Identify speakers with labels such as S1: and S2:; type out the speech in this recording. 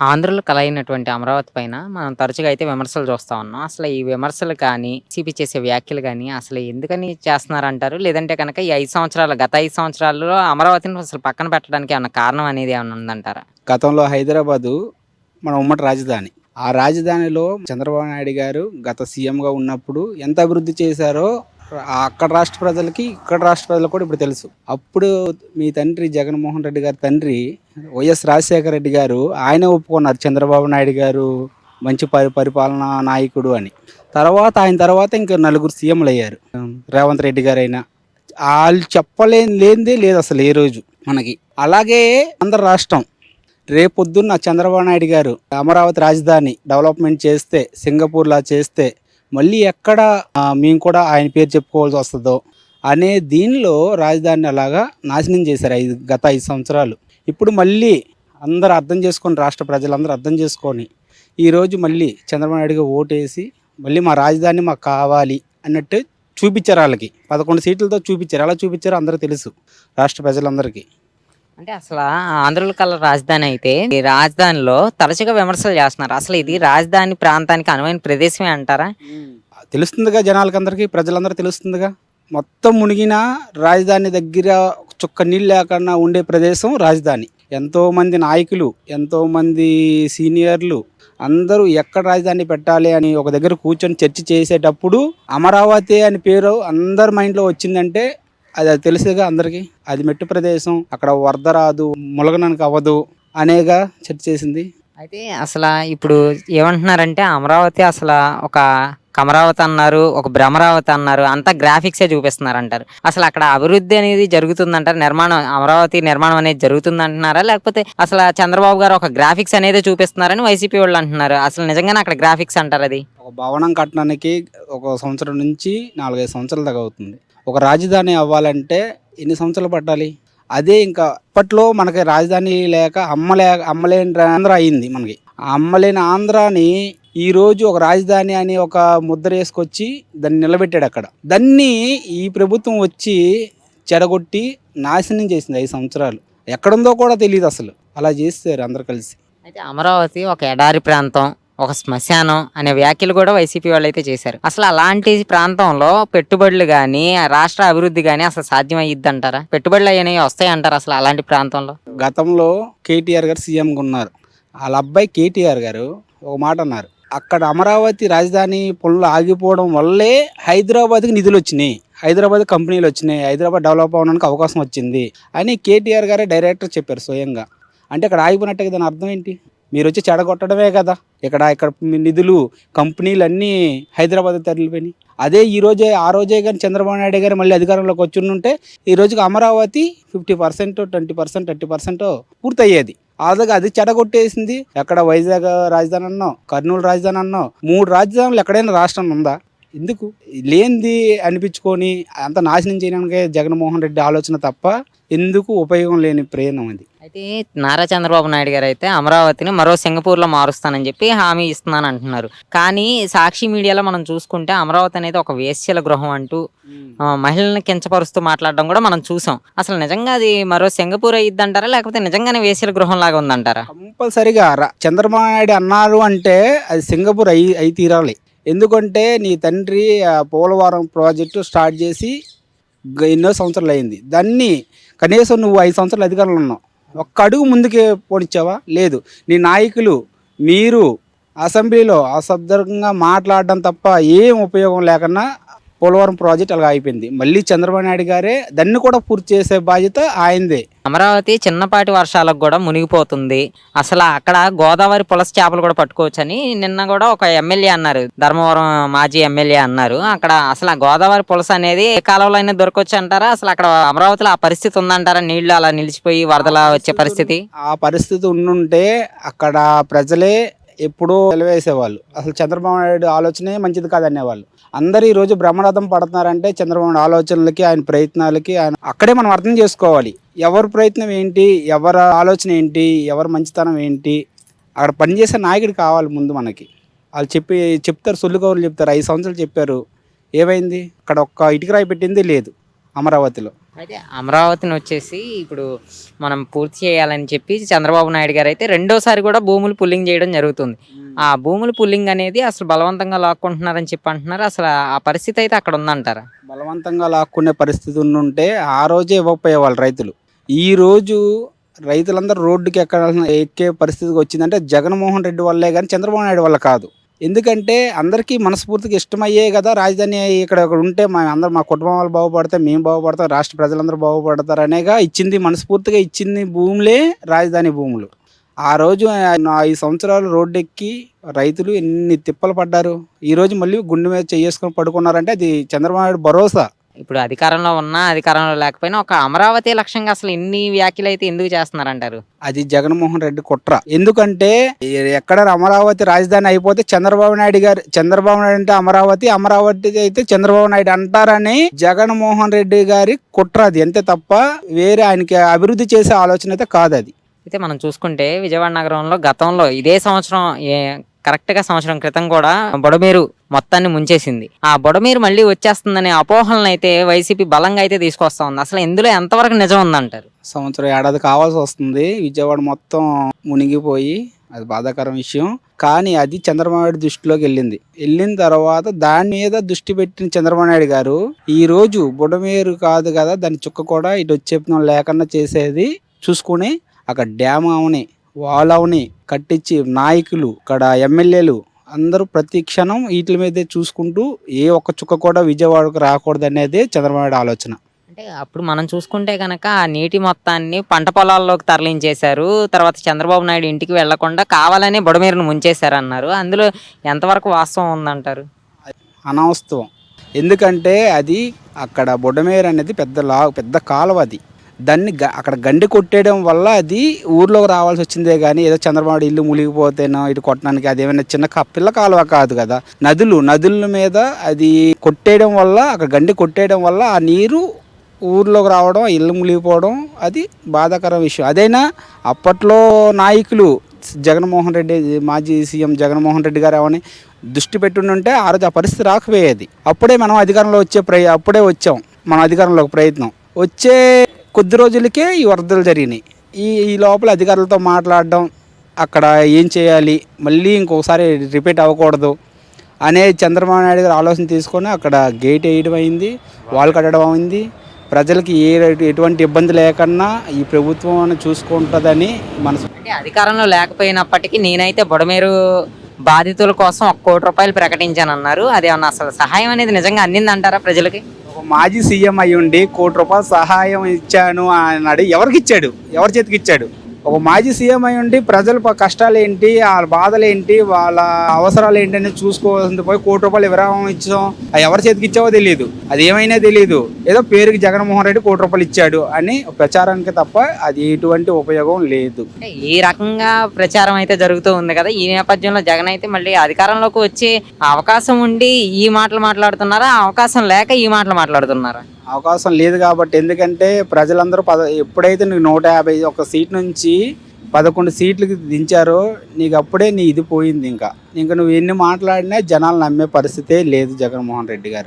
S1: ఆంధ్రలో కలయినటువంటి అమరావతి పైన మనం తరచుగా అయితే విమర్శలు చూస్తా ఉన్నాం. అసలు ఈ విమర్శలు కానీ సిపి చేసే వ్యాఖ్యలు కానీ అసలు ఎందుకని చేస్తున్నారంటారు? లేదంటే కనుక ఈ ఐదు సంవత్సరాలు గత ఐదు సంవత్సరాల్లో అమరావతిని అసలు పక్కన పెట్టడానికి ఏమన్నా కారణం అనేది ఏమన్నా ఉందంటారా?
S2: గతంలో హైదరాబాదు మన ఉమ్మడి రాజధాని. ఆ రాజధానిలో చంద్రబాబు నాయుడు గారు గత సీఎంగా ఉన్నప్పుడు ఎంత అభివృద్ధి చేశారో అక్కడ రాష్ట్ర ప్రజలకి ఇక్కడ రాష్ట్ర ప్రజలకు కూడా ఇప్పుడు తెలుసు. అప్పుడు మీ తండ్రి జగన్మోహన్ రెడ్డి గారి తండ్రి వైఎస్ రాజశేఖర రెడ్డి గారు ఆయన ఒప్పుకున్నారు చంద్రబాబు నాయుడు గారు మంచి పరి పరిపాలనా నాయకుడు అని. తర్వాత ఆయన తర్వాత ఇంకా నలుగురు సీఎంలు అయ్యారు. రేవంత్ రెడ్డి గారైనా. వాళ్ళు చెప్పలేని లేనిదే లేదు అసలు ఏ రోజు మనకి. అలాగే ఆంధ్ర రాష్ట్రం రేపొద్దున్న చంద్రబాబు నాయుడు గారు అమరావతి రాజధాని డెవలప్మెంట్ చేస్తే సింగపూర్లా చేస్తే మళ్ళీ ఎక్కడ మేము కూడా ఆయన పేరు చెప్పుకోవాల్సి వస్తుందో అనే దీనిలో రాజధానిని అలాగా నాశనం చేశారు ఐదు గత ఐదు సంవత్సరాలు. ఇప్పుడు మళ్ళీ అందరూ అర్థం చేసుకొని రాష్ట్ర ప్రజలందరూ అర్థం చేసుకొని ఈరోజు మళ్ళీ చంద్రబాబు నాయుడుగా ఓటేసి మళ్ళీ మా రాజధాని మాకు కావాలి అన్నట్టు చూపించారు వాళ్ళకి. పదకొండు సీట్లతో చూపించారు. ఎలా చూపించారో అందరూ తెలుసు. రాష్ట్ర ప్రజలందరికీ.
S1: అంటే అసలు ఆంధ్రలో కల రాజధాని అయితే ఈ రాజధానిలో తరచుగా విమర్శలు చేస్తున్నారు. అసలు ఇది రాజధాని ప్రాంతానికి అనువైన ప్రదేశమే అంటారా?
S2: తెలుస్తుందిగా జనాలకి అందరికీ ప్రజలందరూ తెలుస్తుందిగా. మొత్తం మునిగిన రాజధాని దగ్గర చుక్క నీళ్ళు లేకుండా ఉండే ప్రదేశం రాజధాని. ఎంతో మంది నాయకులు ఎంతో మంది సీనియర్లు అందరూ ఎక్కడ రాజధాని పెట్టాలి అని ఒక దగ్గర కూర్చొని చర్చ చేసేటప్పుడు అమరావతి అని పేరు అందరి మైండ్లో వచ్చిందంటే అది అది తెలుసుగా అందరికీ. అది మెట్టు ప్రదేశం. అక్కడ వరద రాదు ములగడానికి అవ్వదు అనేగా చర్చ చేసింది.
S1: అయితే అసలు ఇప్పుడు ఏమంటున్నారంటే అమరావతి అసలు ఒక కమరావతి అన్నారు ఒక భ్రమరావతి అన్నారు అంతా గ్రాఫిక్సే చూపిస్తున్నారు అంటారు అసలు అక్కడ అభివృద్ధి అనేది జరుగుతుందంటారు? నిర్మాణం అమరావతి నిర్మాణం అనేది జరుగుతుంది అంటున్నారా లేకపోతే అసలు చంద్రబాబు గారు ఒక గ్రాఫిక్స్ అనేది చూపిస్తున్నారని వైసీపీ వాళ్ళు అంటున్నారు. అసలు నిజంగానే అక్కడ గ్రాఫిక్స్ అంటారు అది?
S2: ఒక భవనం కట్టడానికి ఒక సంవత్సరం నుంచి నాలుగైదు సంవత్సరాల దాకా అవుతుంది. ఒక రాజధాని అవ్వాలంటే ఎన్ని సంవత్సరాలు పట్టాలి? అదే ఇంకా అప్పట్లో మనకి రాజధాని లేక అమ్మలే అమ్మలేని ఆంధ్ర అయింది మనకి. ఆ అమ్మలేని ఆంధ్రాని ఈ రోజు ఒక రాజధాని అని ఒక ముద్ర వేసుకొచ్చి దాన్ని నిలబెట్టాడు అక్కడ. దాన్ని ఈ ప్రభుత్వం వచ్చి చెడగొట్టి నాశనం చేసింది ఐదు సంవత్సరాలు. ఎక్కడుందో కూడా తెలియదు అసలు. అలా చేస్తారు అందరు కలిసి.
S1: అయితే అమరావతి ఒక ఎడారి ప్రాంతం. ఒక శ్మశానం అనే వ్యాఖ్యలు కూడా వైసీపీ వాళ్ళు అయితే చేశారు. అసలు అలాంటి ప్రాంతంలో పెట్టుబడులు కానీ రాష్ట్ర అభివృద్ధి కానీ అసలు సాధ్యం అయ్యిద్ది అంటారా పెట్టుబడులు అనేవి వస్తాయి అంటారా అసలు అలాంటి ప్రాంతంలో?
S2: గతంలో కేటీఆర్ గారు సీఎంగా ఉన్నారు వాళ్ళ అబ్బాయి కేటీఆర్ గారు ఒక మాట అన్నారు. అక్కడ అమరావతి రాజధాని పనులు ఆగిపోవడం వల్లే హైదరాబాద్కి నిధులు వచ్చినాయి. హైదరాబాద్ కంపెనీలు వచ్చినాయి. హైదరాబాద్ డెవలప్ అవ్వడానికి అవకాశం వచ్చింది అని కేటీఆర్ గారే డైరెక్టర్ చెప్పారు స్వయంగా. అంటే అక్కడ ఆగిపోయినట్టే దాని అర్థం ఏంటి? మీరు వచ్చి చెడగొట్టడమే కదా. ఇక్కడ ఇక్కడ మీ నిధులు కంపెనీలు అన్నీ హైదరాబాద్ తరలిపోయినాయి. అదే ఈ రోజే ఆ రోజే కానీ చంద్రబాబు నాయుడు గారు మళ్ళీ అధికారంలోకి వచ్చి ఉంటే ఈ రోజుకి Amaravati fifty percent twenty percent thirty percent పూర్తయ్యేది. అలాగే అది చెడగొట్టేసింది. ఎక్కడ వైజాగ్ రాజధాని అన్నావు కర్నూలు రాజధాని అన్నావు మూడు రాజధానులు ఎక్కడైనా రాష్ట్రం ఉందా? ఎందుకు? లేనిది అనిపించుకొని అంత నాశనం చేయడానికే జగన్మోహన్ రెడ్డి ఆలోచన తప్ప ఎందుకు ఉపయోగం లేని ప్రయాణం అది?
S1: అయితే నారా చంద్రబాబు నాయుడు గారు అయితే అమరావతిని మరో సింగపూర్లో మారుస్తానని చెప్పి హామీ ఇస్తున్నాను అంటున్నారు. కానీ సాక్షి మీడియాలో మనం చూసుకుంటే అమరావతి అనేది ఒక వేశ్యల గృహం అంటూ మహిళల్ని కించపరుస్తూ మాట్లాడడం కూడా మనం చూసాం. అసలు నిజంగా అది మరో సింగపూర్ అయ్యిద్ది అంటారా లేకపోతే నిజంగానే వేశ్యల గృహం లాగా ఉందంటారా?
S2: కంపల్సరిగా చంద్రబాబు నాయుడు అన్నారు అంటే అది సింగపూర్ అయి అయి తీరాలి. ఎందుకంటే నీ తండ్రి పోలవరం ప్రాజెక్టు స్టార్ట్ చేసి ఎన్నో సంవత్సరాలు అయింది. దాన్ని కనీసం నువ్వు ఐదు సంవత్సరాలు అధికారంలో ఉన్నావు. ఒక్క అడుగు ముందుకే పోనిచ్చావా? లేదు. నీ నాయకులు మీరు అసెంబ్లీలో అశబ్దంగా మాట్లాడడం తప్ప ఏం ఉపయోగం లేకుండా పోలవరం ప్రాజెక్ట్ అలా అయిపోయింది. మళ్ళీ చంద్రబాబు నాయుడు గారే దాన్ని కూడా పూర్తి చేసే బాధ్యత ఆయనదే.
S1: అమరావతి చిన్నపాటి వర్షాలకు కూడా మునిగిపోతుంది. అసలు అక్కడ గోదావరి పులస చేపలు కూడా పట్టుకోవచ్చని నిన్న కూడా ఒక ఎమ్మెల్యే అన్నారు. ధర్మవరం మాజీ ఎమ్మెల్యే అన్నారు. అక్కడ అసలు ఆ గోదావరి పులస అనేది ఏ కాలంలో అయినా దొరకవచ్చు అంటారా? అసలు అక్కడ అమరావతిలో ఆ పరిస్థితి ఉందంటారా? నీళ్ళు అలా నిలిచిపోయి వరదలా వచ్చే పరిస్థితి
S2: ఆ పరిస్థితి ఉండుంటే అక్కడ ప్రజలే ఎప్పుడూ నిలవేసేవాళ్ళు అసలు చంద్రబాబు నాయుడు ఆలోచనే మంచిది కాదనేవాళ్ళు. అందరూ ఈరోజు బ్రహ్మరథం పడుతున్నారంటే చంద్రబాబు నాయుడు ఆలోచనలకి ఆయన ప్రయత్నాలకి ఆయన అక్కడే మనం అర్థం చేసుకోవాలి. ఎవరి ప్రయత్నం ఏంటి? ఎవరి ఆలోచన ఏంటి? ఎవరి మంచితనం ఏంటి? అక్కడ పనిచేసే నాయకుడు కావాలి ముందు మనకి. వాళ్ళు చెప్పి చెప్తారు సొల్లు కౌరులు చెప్తారు. ఐదు సంవత్సరాలు చెప్పారు. ఏమైంది? అక్కడ ఒక్క ఇటుక రాయి పెట్టింది లేదు అమరావతిలో.
S1: అయితే అమరావతిని వచ్చేసి ఇప్పుడు మనం పూర్తి చేయాలని చెప్పి చంద్రబాబు నాయుడు గారు అయితే రెండోసారి కూడా భూములు పుల్లింగ్ చేయడం జరుగుతుంది. ఆ భూములు పుల్లింగ్ అనేది అసలు బలవంతంగా లాక్కుంటున్నారని చెప్పి అంటున్నారు. అసలు ఆ పరిస్థితి అయితే అక్కడ ఉందంటారా?
S2: బలవంతంగా లాక్కునే పరిస్థితి ఉంటే ఆ రోజే ఇవ్వకపోయేవాళ్ళు రైతులు. ఈ రోజు రైతులందరూ రోడ్డుకి ఎక్కాల్సిన ఎక్కే పరిస్థితికి వచ్చిందంటే జగన్మోహన్ రెడ్డి వల్లే కానీ చంద్రబాబు నాయుడు వల్ల కాదు. ఎందుకంటే అందరికీ మనస్ఫూర్తిగా ఇష్టమయ్యే కదా రాజధాని ఇక్కడ ఇక్కడ ఉంటే మా అందరు మా కుటుంబం వాళ్ళు బాగుపడితే మేము బాగుపడతాం రాష్ట్ర ప్రజలందరూ బాగుపడతారు అనేగా ఇచ్చింది మనస్ఫూర్తిగా ఇచ్చింది భూములే రాజధాని భూములు. ఆ రోజు ఐదు సంవత్సరాలు రోడ్డు ఎక్కి రైతులు ఎన్ని తిప్పలు పడ్డారు. ఈ రోజు మళ్ళీ గుండె మీద చేసుకొని పడుకున్నారంటే అది చంద్రబాబు నాయుడు భరోసా.
S1: ఇప్పుడు అధికారంలో ఉన్నా అధికారంలో లేకపోయినా ఒక అమరావతి లక్ష్యంగా అసలు ఇన్ని వ్యాఖ్యలు అయితే ఎందుకు చేస్తున్నారంటారు?
S2: అది జగన్మోహన్ రెడ్డి కుట్ర. ఎందుకంటే ఎక్కడ అమరావతి రాజధాని అయిపోతే చంద్రబాబు నాయుడు గారు చంద్రబాబు నాయుడు అంటే అమరావతి అమరావతి అయితే చంద్రబాబు నాయుడు అంటారని జగన్మోహన్ రెడ్డి గారి కుట్ర అది. అంతే తప్ప వేరే ఆయనకి అభివృద్ధి చేసే ఆలోచన అయితే కాదు అది
S1: అయితే మనం చూసుకుంటే విజయవాడ నగరంలో గతంలో ఇదే సంవత్సరం ఏ కరెక్ట్గా సంవత్సరం క్రితం కూడా బొడమేరు మొత్తాన్ని ముంచేసింది. ఆ బొడమేరు మళ్ళీ వచ్చేస్తుందనే అపోహలను అయితే వైసీపీ బలంగా అయితే తీసుకొస్తా ఉంది. అసలు ఇందులో ఎంతవరకు నిజం ఉందంటారు?
S2: సంవత్సరం ఏడాది కావాల్సి వస్తుంది. విజయవాడ మొత్తం మునిగిపోయి అది బాధాకరం విషయం. కానీ అది చంద్రబాబు నాయుడు దృష్టిలోకి వెళ్ళింది. వెళ్ళిన తర్వాత దాని మీద దృష్టి పెట్టిన చంద్రబాబు నాయుడు గారు ఈ రోజు బుడమేరు కాదు కదా దాని చుక్క కూడా ఇటు వచ్చే లేకుండా చేసేది చూసుకుని అక్కడ డ్యామ్ అవని వాల్ అవని కట్టించి నాయకులు ఇక్కడ ఎమ్మెల్యేలు అందరూ ప్రతి క్షణం వీటి మీదే చూసుకుంటూ ఏ ఒక్క చుక్క కూడా విజయవాడకు రాకూడదు అనేది చంద్రబాబు ఆలోచన.
S1: అంటే అప్పుడు మనం చూసుకుంటే కనుక ఆ నీటి మొత్తాన్ని పంట పొలాల్లోకి తరలించేశారు. తర్వాత చంద్రబాబు నాయుడు ఇంటికి వెళ్ళకుండా కావాలని బుడమేరును ముంచేశారు అన్నారు అందులో ఎంతవరకు వాస్తవం ఉందంటారు?
S2: అనవస్తవం ఎందుకంటే అది అక్కడ బుడమేరు అనేది పెద్ద లా పెద్ద కాలువ అది. దాన్ని గ- అక్కడ గండి కొట్టేయడం వల్ల అది ఊర్లోకి రావాల్సి వచ్చిందే కానీ ఏదో చంద్రబాబు ఇల్లు మునిగిపోతేనో ఇటు కొట్టడానికి అది ఏమైనా చిన్న కా- పిల్ల కాలువ కాదు కదా. నదులు నదుల మీద అది కొట్టేయడం వల్ల అక్కడ గండి కొట్టేయడం వల్ల ఆ నీరు ఊర్లోకి రావడం ఇల్లు మునిగిపోవడం అది బాధాకర విషయం. అదైనా అప్పట్లో నాయకులు జగన్మోహన్ రెడ్డి మాజీ సీఎం జగన్మోహన్ రెడ్డి గారు ఏమని దృష్టి పెట్టుంటే ఆ రోజు ఆ పరిస్థితి రాకపోయేది. అప్పుడే మనం అధికారంలో వచ్చే ప్రయ అప్పుడే వచ్చాం. మన అధికారంలోకి ప్రయత్నం. వచ్చే కొద్ది రోజులకే ఈ వరదలు జరిగినాయి. ఈ ఈ లోపల అధికారులతో మాట్లాడడం అక్కడ ఏం చేయాలి మళ్ళీ ఇంకొకసారి రిపీట్ అవ్వకూడదు అనే చంద్రబాబు నాయుడు గారు ఆలోచన తీసుకొని అక్కడ గేట్ వేయడం అయింది వాళ్ళు కట్టడం అయింది. ప్రజలకి ఏ ఎటువంటి ఇబ్బంది లేకుండా ఈ ప్రభుత్వం చూసుకుంటుందని మనసు
S1: అంటే అధికారంలో లేకపోయినప్పటికీ నేనైతే బుడమేరు బాధితుల కోసం ఒక కోటి రూపాయలు ప్రకటించానన్నారు. అది అన్న అసలు సహాయం అనేది నిజంగా అందిందంటారా ప్రజలకి?
S2: మాజీ సీఎం అయి ఉండి కోటి రూపాయలు సహాయం ఇచ్చాను అన్నాడు. ఎవరికి ఇచ్చాడు? ఎవరి చేతికి ఇచ్చాడు? ఒక మాజీ సీఎం అయి ఉండి ప్రజల కష్టాలు ఏంటి వాళ్ళ బాధలు ఏంటి వాళ్ళ అవసరాలు ఏంటి అని చూసుకోవాల్సింది పోయి కోటి రూపాయలు విరామం ఇచ్చాం. అది ఎవరి చేతికి ఇచ్చావో తెలియదు అది ఏమైనా తెలియదు ఏదో పేరుకి జగన్మోహన్ రెడ్డి కోటి రూపాయలు ఇచ్చాడు అని ప్రచారానికి తప్ప అది ఎటువంటి ఉపయోగం లేదు.
S1: ఈ రకంగా ప్రచారం అయితే జరుగుతూ ఉంది కదా ఈ నేపథ్యంలో జగన్ అయితే మళ్ళీ అధికారంలోకి వచ్చే అవకాశం ఉండి ఈ మాటలు మాట్లాడుతున్నారా? అవకాశం లేక ఈ మాటలు మాట్లాడుతున్నారా?
S2: అవకాశం లేదు కాబట్టి ఎందుకంటే ప్రజలందరూ పద ఎప్పుడైతే నీకు నూట యాభై ఒక సీట్ నుంచి పదకొండు సీట్లకి దించారో నీకు అప్పుడే నీ ఇది పోయింది ఇంకా. ఇంకా నువ్వు ఎన్ని మాట్లాడినా జనాలు నమ్మే పరిస్థితే లేదు జగన్మోహన్ రెడ్డి గారు.